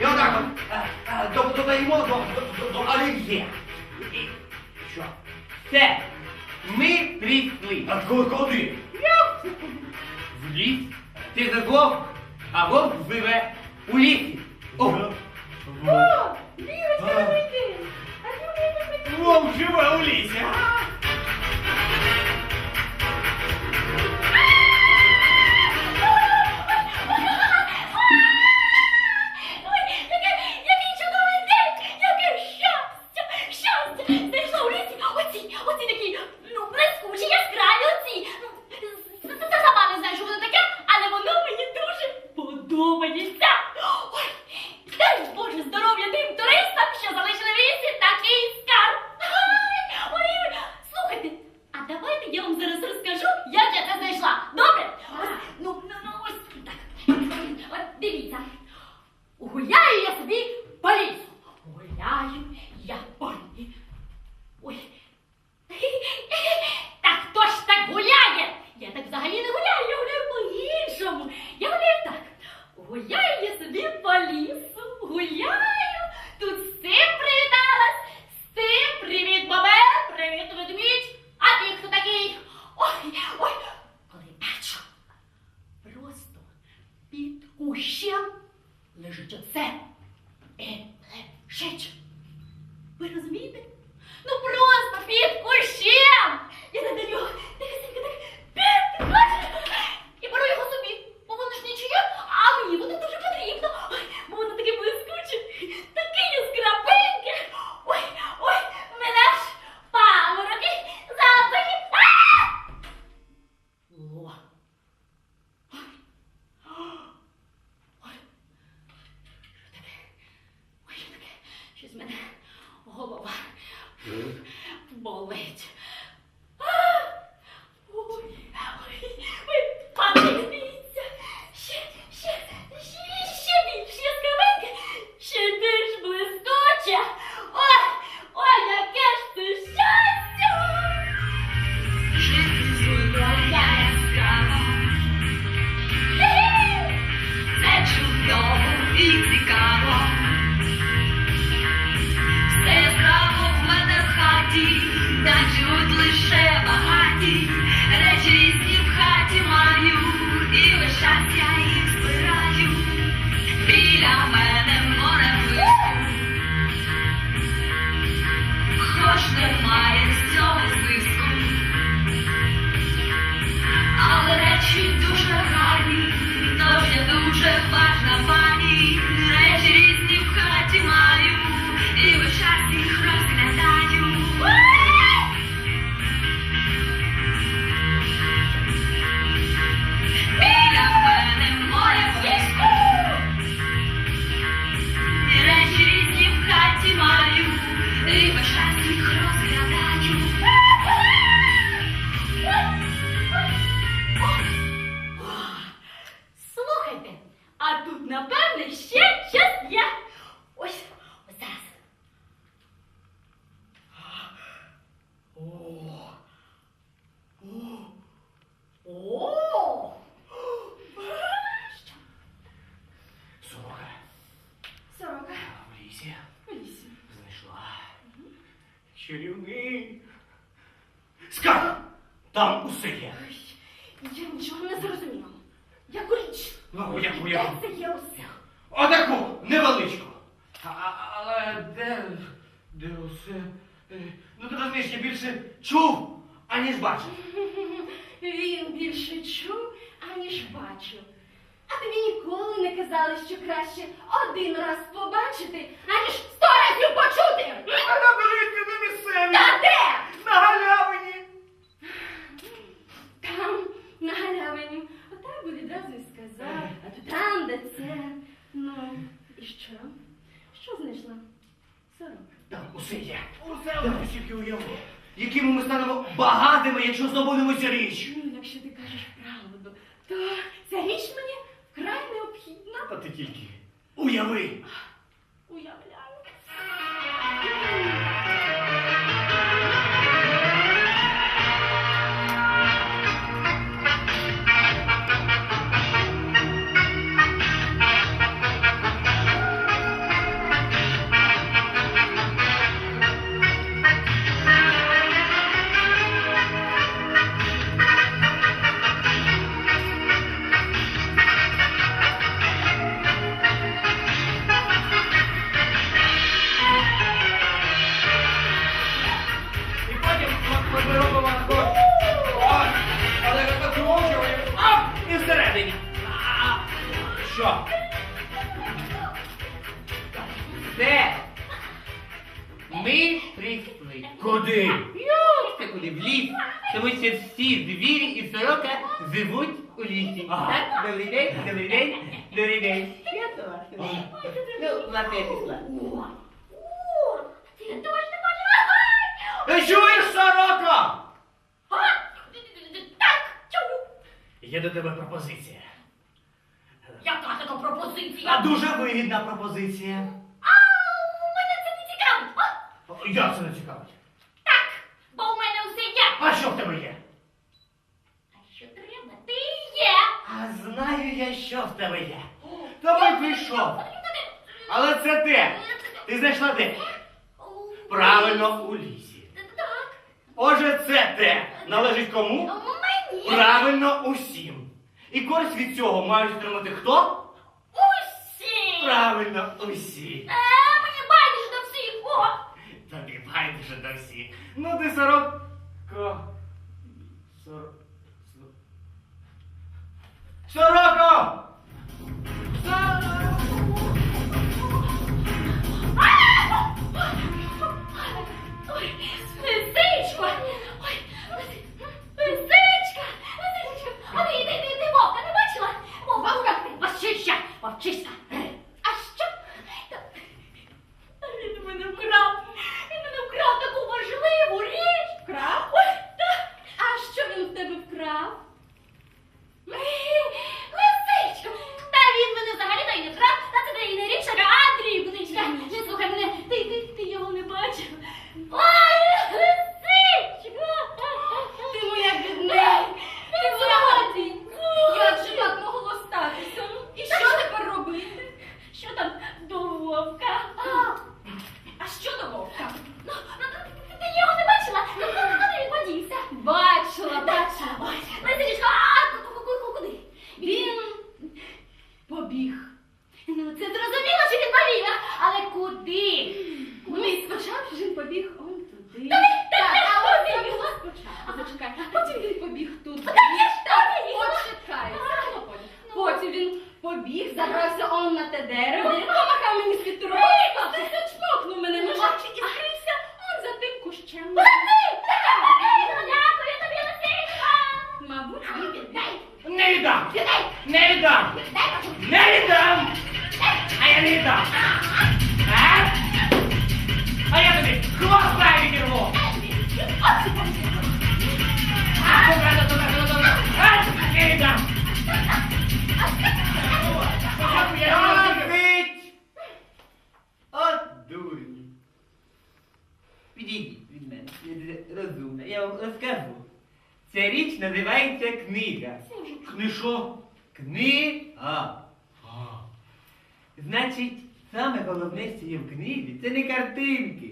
І отак от е, е, до- до, до, до олів'є. І що? Все. Ми прийшли. А куди? В ліс. Ти заглох, а вовк живе у лісі. О, О, Лірочка, добрий день. А Юлія добрий день. Вовк живе у лісі. Yeah. minute. Three. а тут, напевне, ще щось є. Ось, ось зараз. О! О! О! Що? Сорока Сорока. в лісі в лісі. знайшла. Чарівний. Скарб! Там усе є. Ой, Я нічого не зрозуміла. Ну, яку Де це є усе? отаку, невеличку. А, а- але де, де усе? Е, Ну ти розумієш, я більше чув, аніж бачив. Він більше чув, аніж бачив. А тобі ніколи не казали, що краще один раз побачити, аніж сто разів почути. А на березі на місцеві. Та де? На галявині. Там, на галявині. Отак би відразу і сказав. А то там, де це. Ну, і що? Що знайшла? Сорок. Там усе є. Усе Давай тільки уяви, якими ми станемо багатими, якщо здобудемо цю річ. Ну, якщо ти кажеш правду, то ця річ мені вкрай необхідна. Та ти тільки. Уяви. Уявляю. Ми прийшли. Куди? Йо, куди? В ліс. Тому що всі звірі і сорока живуть у лісі. Ага. Так? Добрий день, добрий день, добрий день. Я до вас. Ну, власне, я пішла. Ти чуєш, сорока? А, Так, чую. Є до тебе пропозиція. Яка така А пропозиція? дуже вигідна пропозиція. Як це не цікавить? Так, бо у мене все є. А що в тебе є? А що треба? Ти є. А знаю я, що в тебе є. Тобі прийшов. Але це де? Ти знайшла де? Правильно, у лісі. Так, Отже, це де? Належить кому? мені. Правильно, усім. І користь від цього мають отримати хто? Усі. Правильно, усі. Е, мені байдуже до всіх. О, байдуже до всіх. Ну ти сорок. Ко. Сор... сор- Сороко! Віддам! Не віддам! А я не віддам! А? А я тобі хвоста відірву! А, добре, добре, добре, добре. А, Не віддам! Спочатку я його відірву. От дурні. Підійдіть від мене, я розумна. Я вам розкажу. Ця річ називається книга. Книжо. Книга. Значить, саме головне, що є в книзі, це не картинки,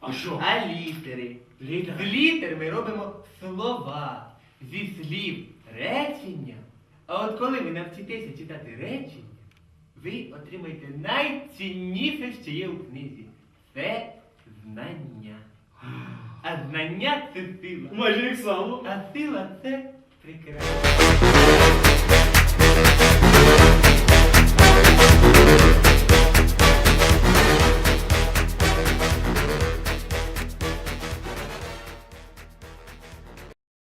А що? а літери. Літери? З літер ми робимо слова, зі слів речення. А от коли ви навчитеся читати речення, ви отримаєте найцінніше, що є у книзі. Це знання. А знання це сила. Майже як сало. А сила це прекрасно. Thank you.